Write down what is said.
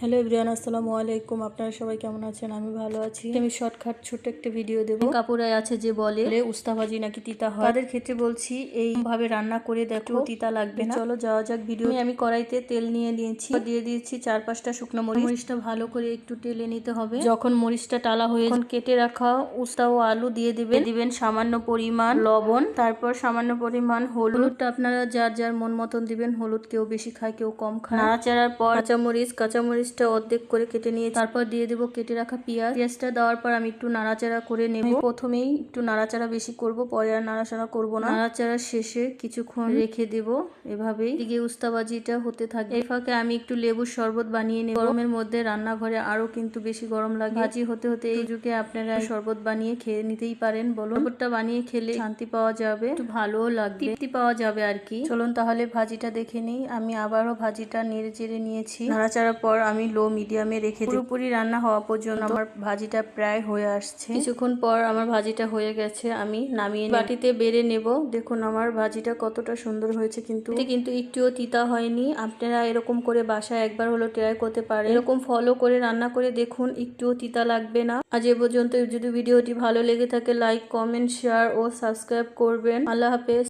Hello ইব্রিয়ান আসসালামু আলাইকুম। আপনারা সবাই কেমন আছেন? আমি ভালো আছি। আমি শর্টকাট ছোট্ট একটা ভিডিও দেবো। কাপুরায় আছে যে বলে উস্তাভাজি নাকি তিতা হয়? তাদের ক্ষেত্রে বলছি এই ভাবে রান্না করে দেখো তিতা লাগবে না। চলো যাওয়া যাক ভিডিও আমি কড়াইতে তেল নিয়ে নিয়েছি। দিয়ে দিয়েছি চার পাঁচটা শুকনো মরিচ। মরিচটা ভালো করে একটু টেলে নিতে হবে। যখন মরিচটা টালা হয়ে কেটে রাখা উস্তা ও আলু দিয়ে দিবেন। দিবেন সামান্য পরিমাণ লবণ। তারপর সামান্য পরিমাণ হলুদটা আপনারা যার যার মন মতন দিবেন। হলুদ কেউ বেশি খায় কেউ কম খায়। নাড়াচাড়ার পর কাঁচামরিচ কাঁচামরিচটা অর্ধেক করে কেটে নিয়ে তারপর দিয়ে দেবো কেটে রাখা পেঁয়াজ। পেঁয়াজটা দেওয়ার পর আমি একটু নাড়াচাড়া করে নেব। প্রথমেই একটু নাড়াচাড়া বেশি করব, পরে আর নাড়াচাড়া করব না। নাড়াচাড়া শেষে কিছুক্ষণ রেখে দেব। এভাবেই দিকে উস্তাবাজিটা হতে থাকে। এই ফাঁকে আমি একটু লেবুর শরবত বানিয়ে নেব। গরমের মধ্যে রান্নাঘরে আরও কিন্তু বেশি গরম লাগে। ভাজি হতে হতে এই যুগে আপনারা শরবত বানিয়ে খেয়ে নিতেই পারেন বলুন। শরবতটা বানিয়ে খেলে শান্তি পাওয়া যাবে। একটু ভালোও লাগবে। তৃপ্তি পাওয়া যাবে আর কি। চলুন তাহলে ভাজিটা দেখে নিই। আমি আবারও ভাজিটা নেড়ে চেড়ে নিয়েছি। নাড়াচাড়ার পর আমি লো মিডিয়ামে রেখে। পুরোপুরি রান্না হওয়া পর্যন্ত আমার ভাজিটা প্রায় হয়ে আসছে। কিছুক্ষণ পর আমার ভাজিটা হয়ে গেছে আমি নামিয়ে বাটিতে বেড়ে নেব। দেখুন আমার ভাজিটা কতটা সুন্দর হয়েছে কিন্তু। কিন্তু একটুও তিতা হয়নি। আপনারা এরকম করে বাসায় একবার হলো ট্রাই করতে পারেন। এরকম ফলো করে রান্না করে দেখুন একটুও তিতা লাগবে না। আজ এ পর্যন্ত যদি ভিডিওটি ভালো লেগে থাকে লাইক কমেন্ট শেয়ার ও সাবস্ক্রাইব করবেন। আল্লাহ হাফেজ।